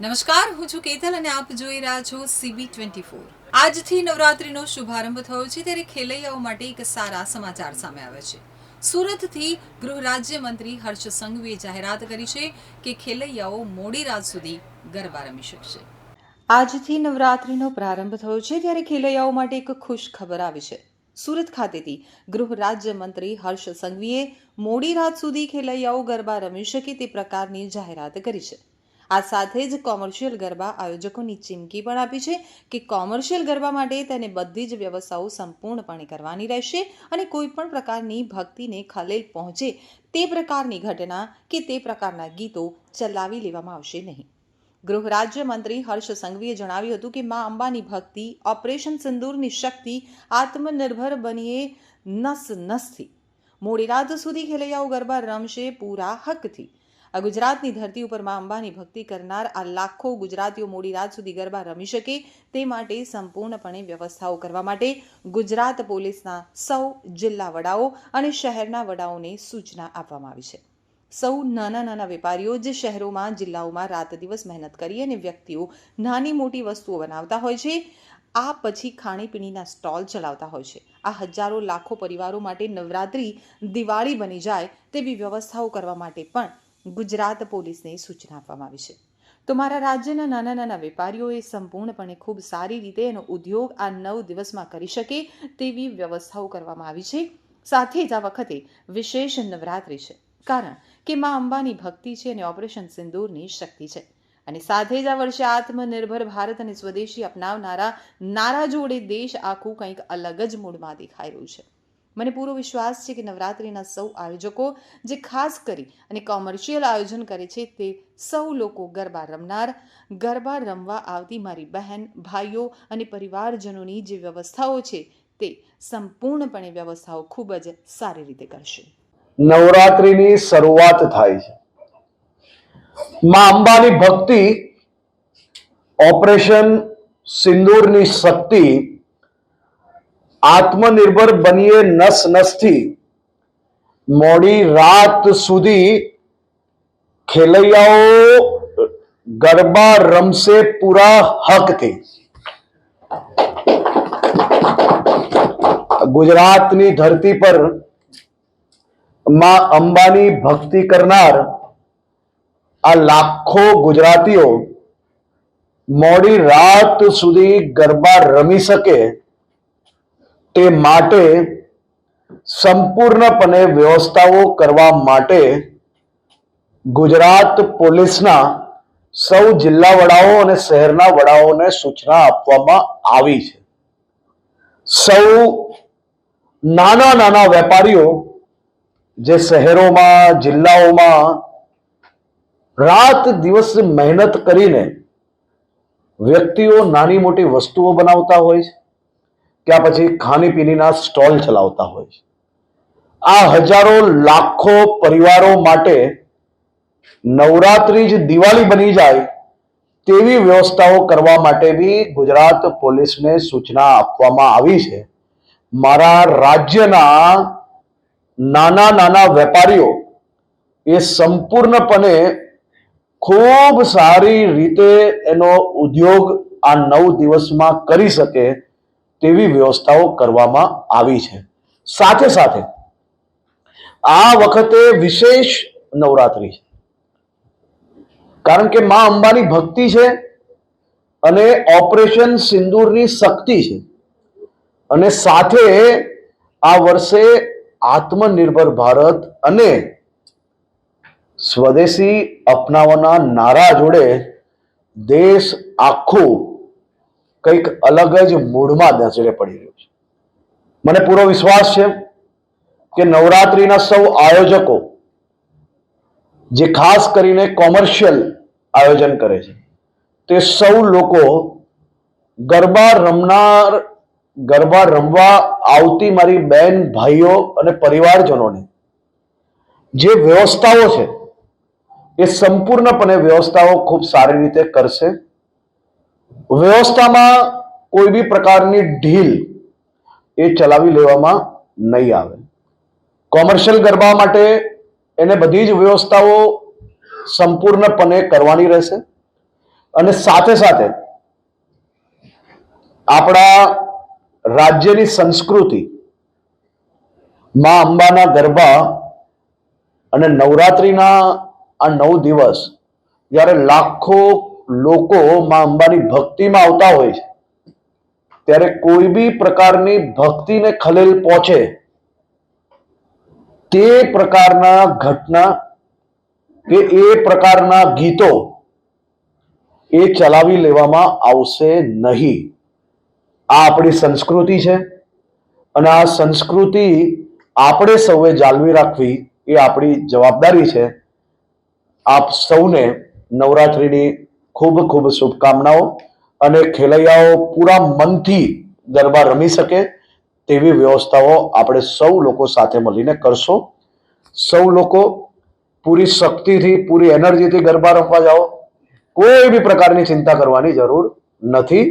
નમસ્કાર, હું છું કેતલ અને આપ જોઈ રહ્યા છો સીબી ટ્વેન્ટી ફોર આજથી નવરાત્રીનો શુભારંભ થયો છે ત્યારે ખેલૈયાઓ માટે એક સારા સમાચાર સામે આવે છે. સુરતથી ગૃહ રાજ્ય મંત્રી હર્ષ સંઘવીએ જાહેરાત કરી છે કે ખેલૈયાઓ મોડી રાત સુધી ગરબા રમી શકશે. આજથી નવરાત્રીનો પ્રારંભ થયો છે ત્યારે ખેલૈયાઓ માટે એક ખુશ ખબર આવી છે. સુરત ખાતેથી ગૃહ રાજ્ય મંત્રી હર્ષ સંઘવીએ મોડી રાત સુધી ખેલૈયાઓ ગરબા રમી શકે તે પ્રકારની જાહેરાત કરી છે. આ સાથે જ કોમર્શિયલ ગરબા આયોજકોની ચીમકી પણ આપી છે કે કોમર્શિયલ ગરબા માટે તેને બધી જ વ્યવસ્થાઓ સંપૂર્ણપણે કરવાની રહેશે અને કોઈ પણ પ્રકારની ભક્તિને ખલેલ પહોંચે તે પ્રકારની ઘટના કે તે પ્રકારના ગીતો ચલાવી લેવામાં આવશે નહીં. ગૃહ રાજ્ય મંત્રી હર્ષ સંઘવીએ જણાવ્યું હતું કે મા અંબાની ભક્તિ, ઓપરેશન સિંદૂરની શક્તિ, આત્મનિર્ભર બનીએ નસ નસથી. મોડી રાત સુધી ખેલૈયાઓ ગરબા રમશે પૂરા હકથી. આ ગુજરાતની ધરતી ઉપર મા અંબાની ભક્તિ કરનાર આ લાખો ગુજરાતીઓ મોડી રાત સુધી ગરબા રમી શકે તે માટે સંપૂર્ણપણે વ્યવસ્થાઓ કરવા માટે ગુજરાત પોલીસના સૌ જિલ્લા વડાઓ અને શહેરના વડાઓને સૂચના આપવામાં આવી છે. સૌ નાના નાના વેપારીઓ જે શહેરોમાં, જિલ્લાઓમાં રાત દિવસ મહેનત કરી અને વ્યક્તિઓ નાની મોટી વસ્તુઓ બનાવતા હોય છે. આ પછી ખાણીપીણીના સ્ટોલ ચલાવતા હોય છે. આ હજારો લાખો પરિવારો માટે નવરાત્રિ દિવાળી બની જાય તેવી વ્યવસ્થાઓ કરવા માટે પણ ગુજરાત પોલીસને સૂચના આપવામાં આવી છે. તો મારા રાજ્યના નાના નાના વેપારીઓએ સંપૂર્ણપણે ખૂબ સારી રીતે એનો ઉદ્યોગ આ નવ દિવસમાં કરી શકે તેવી વ્યવસ્થાઓ કરવામાં આવી છે. સાથે જ આ વખતે વિશેષ નવરાત્રિ છે. કારણ કે મા અંબાની ભક્તિ છે અને ઓપરેશન સિંદૂરની શક્તિ છે. અને સાથે જ આ વર્ષે આત્મનિર્ભર ભારત અને સ્વદેશી અપનાવનારા નારા જોડે દેશ આખું કંઈક અલગ જ મૂડમાં દેખાઈ રહ્યું છે. મને પૂરો વિશ્વાસ છે કે નવરાત્રિના સૌ આયોજકો જે ખાસ કરી અને કોમર્શિયલ આયોજન કરે છે તે સૌ લોકો ગરબા રમનાર, ગરબા રમવા આવતી મારી બહેન, ભાઈઓ અને પરિવારજનોની જે વ્યવસ્થાઓ છે તે સંપૂર્ણપણે વ્યવસ્થાઓ ખૂબ જ સારી રીતે કરશે. નવરાત્રિની શરૂઆત થાય છે. માં અંબાની ભક્તિ ઓપરેશન સિંદૂરની શક્તિ આત્મનિર્ભર બનીએ નસ નસથી મોડી રાત સુધી ખેલૈયાઓ ગરબા રમશે પૂરા હકથી ગુજરાતની ધરતી પરમાં અંબાની ભક્તિ કરનાર આ લાખો ગુજરાતીઓ મોડી રાત સુધી ગરબા રમી શકે તે માટે સંપૂર્ણપણે વ્યવસ્થાઓ કરવા માટે ગુજરાત પોલીસના સૌ જિલ્લા વડાઓ અને શહેરના વડાઓને સૂચના આપવામાં આવી છે. સૌ નાના નાના વેપારીઓ જે શહેરોમાં, જિલ્લાઓમાં રાત દિવસ મહેનત કરીને વ્યક્તિઓ નાની મોટી વસ્તુઓ બનાવતા હોય છે. ત્યાં પછી ખાણીપીણીના સ્ટોલ ચલાવતા હોય છે. આ હજારો લાખો પરિવારો માટે નવરાત્રી જ દિવાળી બની જાય તેવી વ્યવસ્થાઓ કરવા માટે બી ગુજરાત પોલીસને સૂચના આપવામાં આવી છે. મારા રાજ્યના નાના નાના વેપારીઓ એ સંપૂર્ણપણે ખૂબ સારી રીતે એનો ઉદ્યોગ આ નવ દિવસમાં કરી શકે તેવી વ્યવસ્થાઓ કરવામાં આવી છે. સાથે સાથે આ વખતે વિશેષ નવરાત્રી છે. કારણ કે મા અંબાની ભક્તિ છે અને ઓપરેશન સિંદૂરની શક્તિ છે. અને સાથે આ વર્ષે આત્મનિર્ભર ભારત અને સ્વદેશી અપનાવવાના નારા જોડે દેશ આખું કંઈક અલગ જ મૂડમાં નજરે પડી રહ્યું છે. મને પૂરો વિશ્વાસ છે કે નવરાત્રિના સૌ આયોજકો જે ખાસ કરીને કોમર્શિયલ આયોજન કરે છે, તે સૌ લોકો ગરબા રમનાર, ગરબા રમવા આવતી મારી બહેન ભાઈઓ અને પરિવારજનોને જે વ્યવસ્થાઓ છે, એ સંપૂર્ણપણે વ્યવસ્થાઓ ખૂબ સારી રીતે કરશે. વ્યવસ્થામાં કોઈ બી પ્રકારની ઢીલ એ ચલાવી લેવામાં નહીં આવે. કોમર્શિયલ ગરબા માટે એને બધી જ વ્યવસ્થાઓ સંપૂર્ણપણે કરવાની રહેશે અને સાથે સાથે આપણા રાજ્યની સંસ્કૃતિ, માં અંબાના ગરબા અને નવરાત્રિના આ નવ દિવસ જ્યારે લાખો લોકો માં અંબાની ભક્તિમાં આવતા હોય છે. ત્યારે કોઈ બી પ્રકારની ભક્તિને ખલેલ પહોંચે, તે પ્રકારના ઘટના કે એ પ્રકારના ગીતો એ ચલાવી લેવામાં આવશે નહીં. આ આપણી સંસ્કૃતિ છે અને આ સંસ્કૃતિ આપણે સૌએ જાળવી રાખવી એ આપણી જવાબદારી છે. આપ સૌને નવરાત્રિની ખૂબ ખૂબ શુભકામનાઓ અને ખેલૈયાઓ પૂરા મનથી ગરબા રમી શકે તેવી વ્યવસ્થાઓ આપણે સૌ લોકો સાથે મળીને કરશો. સૌ લોકો પૂરી શક્તિથી, પૂરી એનર્જીથી ગરબા રમવા જાઓ. કોઈ બી પ્રકારની ચિંતા કરવાની જરૂર નથી.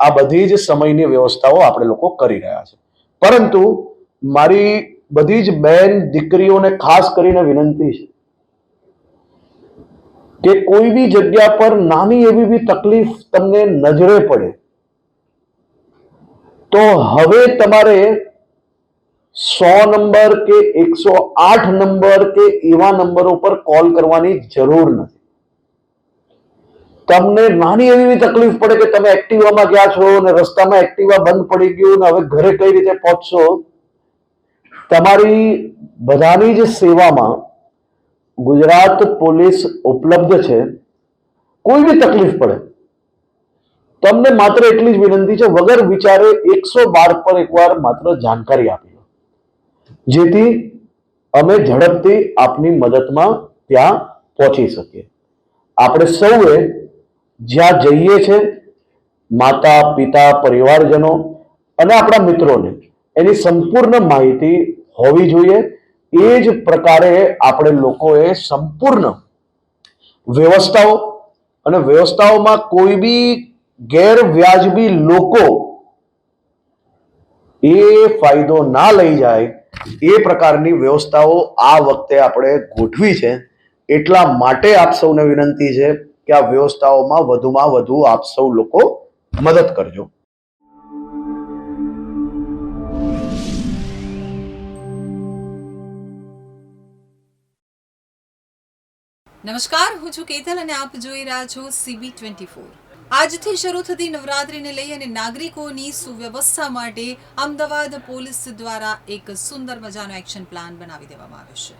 આ બધી જ સમયની વ્યવસ્થાઓ આપણે લોકો કરી રહ્યા છે. પરંતુ મારી બધી જ બહેન, દીકરીઓને ખાસ કરીને વિનંતી છે કે કોઈ બી જગ્યા પર નાની એવી બી તકલીફ તમને નજરે પડે, તો હવે તમારે સો નંબર કે એકસો આઠ નંબર કે એવા નંબરો પર કોલ કરવાની જરૂર નથી. તમને નાની એવી તકલીફ પડે કે તમે એક્ટિવામાં ગયા છો અને રસ્તામાં એક્ટિવા બંધ પડી ગયું ને હવે ઘરે કઈ રીતે પહોંચશો, તમારી બધાની જ સેવામાં ગુજરાત પોલીસ ઉપલબ્ધ છે, કોઈ બી તકલીફ પડે, તમને માત્ર એટલી જ વિનંતી છે, વગર વિચારે એકસો બાર પર એકવાર માત્ર જાણકારી આપી જેથી અમે ઝડપથી આપની મદદમાં ત્યાં પહોંચી શકીએ. આપણે સૌએ જ્યાં જઈએ છે, માતા, પિતા, પરિવારજનો અને આપણા મિત્રોને એની સંપૂર્ણ માહિતી હોવી જોઈએ. એ જ પ્રકારે આપણે લોકોએ સંપૂર્ણ વ્યવસ્થાઓ અને વ્યવસ્થાઓમાં કોઈ બી ગેરવ્યાજબી લોકો એ ફાયદો ના લઈ જાય એ પ્રકારની વ્યવસ્થાઓ આ વખતે આપણે ગોઠવી છે. એટલા માટે આપ સૌને વિનંતી છે કે આ વ્યવસ્થાઓમાં વધુમાં વધુ આપ સૌ લોકો મદદ કરજો. નમસ્કાર, હું છું કેતલ અને આપ જોઈ રહ્યા છો સીબી ટ્વેન્ટી ફોર આજથી શરૂ થતી નવરાત્રીને લઈ અને નાગરિકોની સુવ્યવસ્થા માટે અમદાવાદ પોલીસ દ્વારા એક સુંદર મજાનો એક્શન પ્લાન બનાવી દેવામાં આવ્યો છે.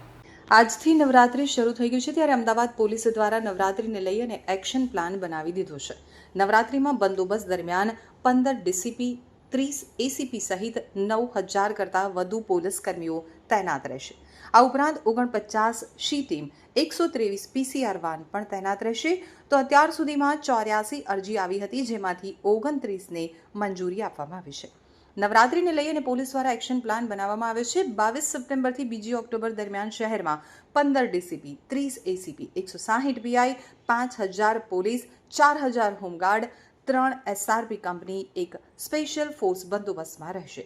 આજથી નવરાત્રી શરૂ થઈ ગયું છે ત્યારે અમદાવાદ પોલીસ દ્વારા નવરાત્રીને લઈ અને એક્શન પ્લાન બનાવી દીધો છે. નવરાત્રીમાં બંદોબસ્ત દરમિયાન પંદર ડીસીપી, ત્રીસ એસીપી સહિત નવ હજાર કરતાં વધુ પોલીસ કર્મીઓ તૈનાત રહેશે. આ ઉપરાંત ઓગણપચાસ શી ટીમ, એકસો ત્રેવીસ પીસીઆર વાન પણ તૈનાત રહેશે. તો અત્યાર સુધીમાં ચોર્યાસી અરજી આવી હતી, જેમાંથી ઓગણત્રીસને મંજૂરી આપવામાં આવી છે. નવરાત્રીને લઈ અને પોલીસ દ્વારા એક્શન પ્લાન બનાવવામાં આવ્યો છે. બાવીસ સપ્ટેમ્બરથી બીજી ઓક્ટોબર દરમિયાન શહેરમાં પંદર ડીસીપી, ત્રીસ એસીપી, એકસો સાહીઠ બીઆઈ પાંચ હજાર પોલીસ, ચાર હજાર હોમગાર્ડ, ત્રણ એસઆરપી કંપની, એક સ્પેશિયલ ફોર્સ બંદોબસ્તમાં રહેશે.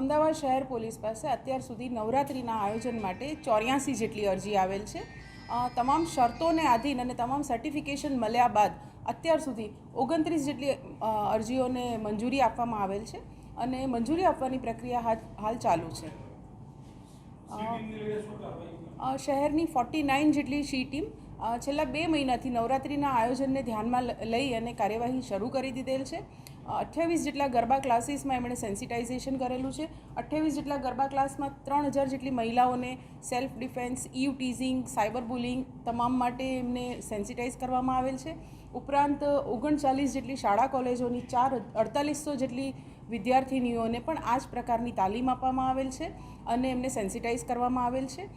અમદાવાદ શહેર પોલીસ પાસે અત્યાર સુધી નવરાત્રિના આયોજન માટે ચોર્યાસી જેટલી અરજી આવેલ છે. તમામ શરતોને આધીન અને તમામ સર્ટિફિકેશન મળ્યા બાદ અત્યાર સુધી ઓગણત્રીસ જેટલી અરજીઓને મંજૂરી આપવામાં આવેલ છે અને મંજૂરી આપવાની પ્રક્રિયા હાલ ચાલુ છે. શહેરની ફોર્ટી નાઇન જેટલી સી ટીમ છેલ્લા બે મહિનાથી નવરાત્રિના આયોજનને ધ્યાનમાં લઈ અને કાર્યવાહી શરૂ કરી દીધેલ છે. અઠ્યાવીસ જેટલા ગરબા ક્લાસીસમાં એમણે સેન્સિટાઇઝેશન કરેલું છે. અઠ્યાવીસ જેટલા ગરબા ક્લાસમાં ત્રણ હજાર જેટલી મહિલાઓને self defence eve teasing cyber bullying તમામ માટે એમને સેન્સિટાઇઝ કરવામાં આવેલ છે. ઉપરાંત ઓગણચાલીસ જેટલી શાળા કોલેજોની ચાર અડતાલીસો જેટલી વિદ્યાર્થિનીઓને પણ આ જ પ્રકારની તાલીમ આપવામાં આવેલ છે અને એમને સેન્સિટાઇઝ કરવામાં આવેલ છે.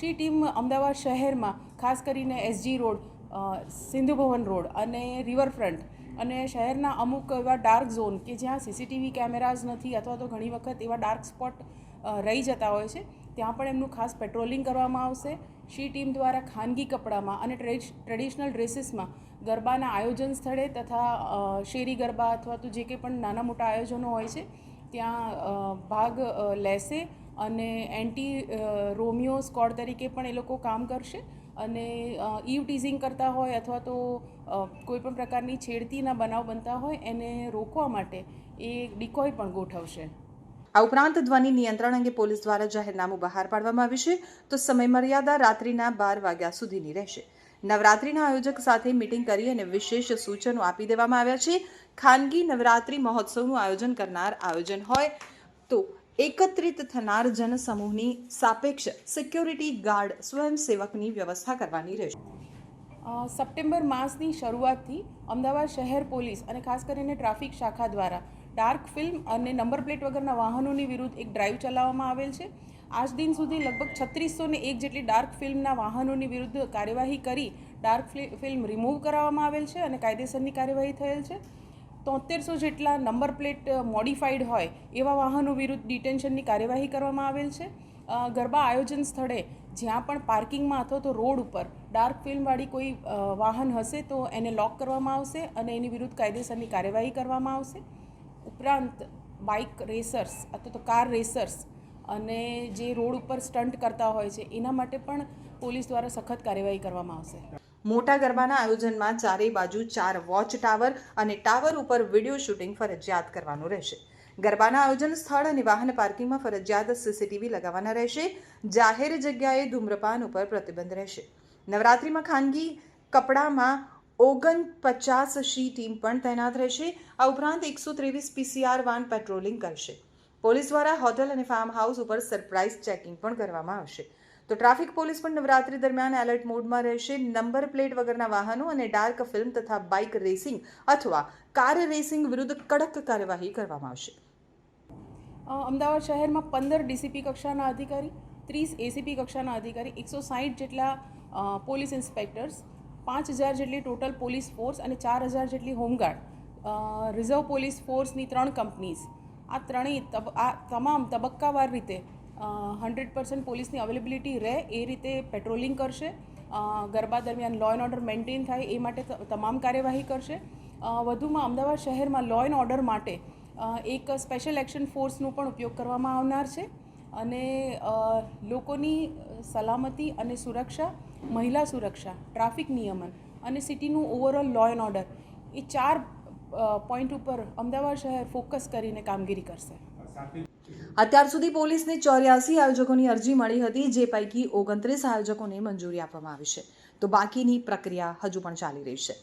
શી ટીમ અમદાવાદ શહેરમાં, ખાસ કરીને SG road Sindhu Bhavan road અને રિવરફ્રન્ટ અને શહેરના અમુક એવા ડાર્ક ઝોન કે જ્યાં સીસીટીવી કેમેરાઝ નથી અથવા તો ઘણી વખત એવા ડાર્ક સ્પોટ રહી જતા હોય છે, ત્યાં પણ એમનું ખાસ પેટ્રોલિંગ કરવામાં આવશે. શી ટીમ દ્વારા ખાનગી કપડામાં અને ટ્રેડિશનલ ડ્રેસીસમાં ગરબાના આયોજન સ્થળે તથા શેરી ગરબા અથવા તો જે કંઈ પણ નાના મોટા આયોજનો હોય છે, ત્યાં ભાગ લેશે અને એન્ટી રોમિયો સ્કોડ તરીકે પણ એ લોકો કામ કરશે. અને ઈવ ટીઝિંગ કરતા હોય અથવા તો કોઈપણ પ્રકારની છેડતીના બનાવ બનતા હોય એને રોકવા માટે એ ડિકોય પણ ગોઠવશે. આ ઉપરાંત ધ્વનિ નિયંત્રણ અંગે પોલીસ દ્વારા જાહેરનામું બહાર પાડવામાં આવ્યું છે. તો સમયમર્યાદા રાત્રિના બાર વાગ્યા સુધીની રહેશે. નવરાત્રિના આયોજક સાથે મિટિંગ કરી અને વિશેષ સૂચનો આપી દેવામાં આવ્યા છે. ખાનગી નવરાત્રિ મહોત્સવનું આયોજન કરનાર આયોજન હોય તો એકત્રિત થનાર જનસમૂહની સાપેક્ષ સિક્યોરિટી ગાર્ડ સ્વયંસેવકની વ્યવસ્થા કરવાની રહેશે. સપ્ટેમ્બર માસની શરૂઆતથી અમદાવાદ શહેર પોલીસ અને ખાસ કરીને ટ્રાફિક શાખા દ્વારા ડાર્ક ફિલ્મ અને નંબર પ્લેટ વગરના વાહનોની વિરુદ્ધ એક ડ્રાઈવ ચલાવવામાં આવેલ છે. આજ દિન સુધી લગભગ છત્રીસો ને એક જેટલી ડાર્ક ફિલ્મના વાહનોની વિરુદ્ધ કાર્યવાહી કરી ડાર્ક ફિલ્મ રિમૂવ કરાવવામાં આવેલ છે અને કાયદેસરની કાર્યવાહી થયેલ છે. તોતેરસો જેટલા નંબર પ્લેટ મોડિફાઈડ હોય એવા વાહનો વિરુદ્ધ ડિટેન્શનની કાર્યવાહી કરવામાં આવેલ છે. ગરબા આયોજન સ્થળે જ્યાં પણ પાર્કિંગમાં અથવા તો રોડ ઉપર ડાર્ક ફિલ્મવાળી કોઈ વાહન હશે તો એને લોક કરવામાં આવશે અને એની વિરુદ્ધ કાયદેસરની કાર્યવાહી કરવામાં આવશે. ઉપરાંત બાઇક રેસર્સ અથવા તો કાર રેસર્સ અને જે રોડ ઉપર સ્ટન્ટ કરતા હોય છે, એના માટે પણ પોલીસ દ્વારા સખત કાર્યવાહી કરવામાં આવશે. મોટા ગરબાના આયોજનમાં ચારેય બાજુ ચાર વોચ ટાવર અને ટાવર ઉપર વીડિયો શૂટિંગ ફરજિયાત કરવાનું રહેશે. ગરબાના આયોજન સ્થળ અને વાહન પાર્કિંગમાં ફરજિયાત સીસીટીવી લગાવવાના રહેશે. જાહેર જગ્યાએ ધૂમ્રપાન ઉપર પ્રતિબંધ રહેશે. નવરાત્રિમાં ખાનગી કપડામાં ઓગણ પચાસ શી ટીમ પણ તૈનાત રહેશે. આ ઉપરાંત એકસો ત્રેવીસ પીસીઆર વાન પેટ્રોલિંગ કરશે. પોલીસ દ્વારા હોટલ અને ફાર્મ હાઉસ ઉપર સરપ્રાઇઝ ચેકિંગ પણ કરવામાં આવશે. તો ટ્રાફિક પોલીસ પણ નવરાત્રી દરમિયાન એલર્ટ મોડમાં રહેશે. નંબર પ્લેટ વગરના વાહનો અને ડાર્ક ફિલ્મ તથા બાઇક રેસિંગ અથવા કાર રેસિંગ વિરુદ્ધ કડક કાર્યવાહી કરવામાં આવશે. અમદાવાદ શહેરમાં પંદર ડીસીપી કક્ષાના અધિકારી, ત્રીસ એસીપી કક્ષાના અધિકારી, એકસો સાહીઠ જેટલા પોલીસ ઇન્સ્પેક્ટર્સ, પાંચ હજાર જેટલી ટોટલ પોલીસ ફોર્સ અને ચાર હજાર જેટલી હોમગાર્ડ. રિઝર્વ પોલીસ ફોર્સની ત્રણ કંપનીઝ. આ ત્રણેય આ તમામ તબક્કાવાર રીતે હંડ્રેડ પર્સન્ટ પોલીસની અવેલેબિલિટી રહે એ રીતે પેટ્રોલિંગ કરશે. ગરબા દરમિયાન લો એન્ડ ઓર્ડર મેન્ટેન થાય એ માટે તમામ કાર્યવાહી કરશે. વધુમાં અમદાવાદ શહેરમાં લો એન્ડ ઓર્ડર માટે એક સ્પેશિયલ એક્શન ફોર્સનો પણ ઉપયોગ કરવામાં આવનાર છે. અને લોકોની સલામતી અને સુરક્ષા, મહિલા સુરક્ષા ટ્રાફિક નિયમન અને સિટીનું ઓવરઓલ લો એન્ડ ઓર્ડર એ ચાર પોઈન્ટ ઉપર અમદાવાદ શહેર ફોકસ કરીને કામગીરી કરશે. અત્યાર સુધી પોલીસને ચોર્યાસી આયોજકોની અરજી મળી હતી, જે પૈકી ઓગણત્રીસ આયોજકોને મંજૂરી આપવામાં આવી છે. તો બાકીની પ્રક્રિયા હજુ પણ ચાલી રહી છે.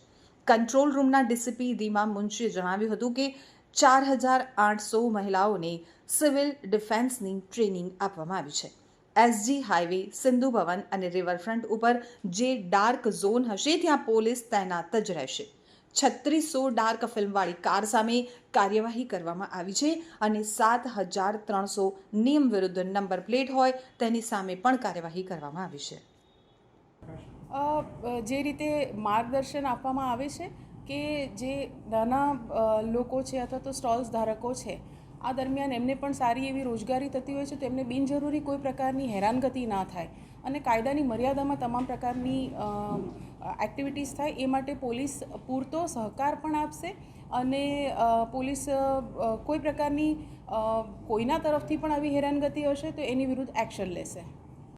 કંટ્રોલ રૂમના ડીસીપી દીમા મુનશીએ જણાવ્યું હતું કે ચાર હજાર આઠસો મહિલાઓને સિવિલ ડિફેન્સની ટ્રેનિંગ આપવામાં આવી છે. એસજી હાઈવે, સિંધુ ભવન અને રિવરફ્રન્ટ ઉપર જે ડાર્ક ઝોન હશે, ત્યાં પોલીસ તૈનાત જ રહેશે. છત્રીસો ડાર્ક ફિલ્મવાળી કાર સામે કાર્યવાહી કરવામાં આવી છે અને સાત હજાર ત્રણસો નિયમ વિરુદ્ધ નંબર પ્લેટ હોય તેની સામે પણ કાર્યવાહી કરવામાં આવી છે. જે રીતે માર્ગદર્શન આપવામાં આવે છે કે જે નાના લોકો છે અથવા તો સ્ટોલ્સ ધારકો છે, આ દરમિયાન એમને પણ સારી એવી રોજગારી થતી હોય છે તો એમને બિનજરૂરી કોઈ પ્રકારની હેરાનગતિ ના થાય. અને કાયદાની મર્યાદામાં તમામ પ્રકારની એક્ટિવિટીઝ થાય એ માટે પોલીસ પૂરતો સહકાર પણ આપશે અને પોલીસ કોઈ પ્રકારની કોઈના તરફથી પણ આવી હેરાનગતિ હશે તો એની વિરુદ્ધ એક્શન લેશે.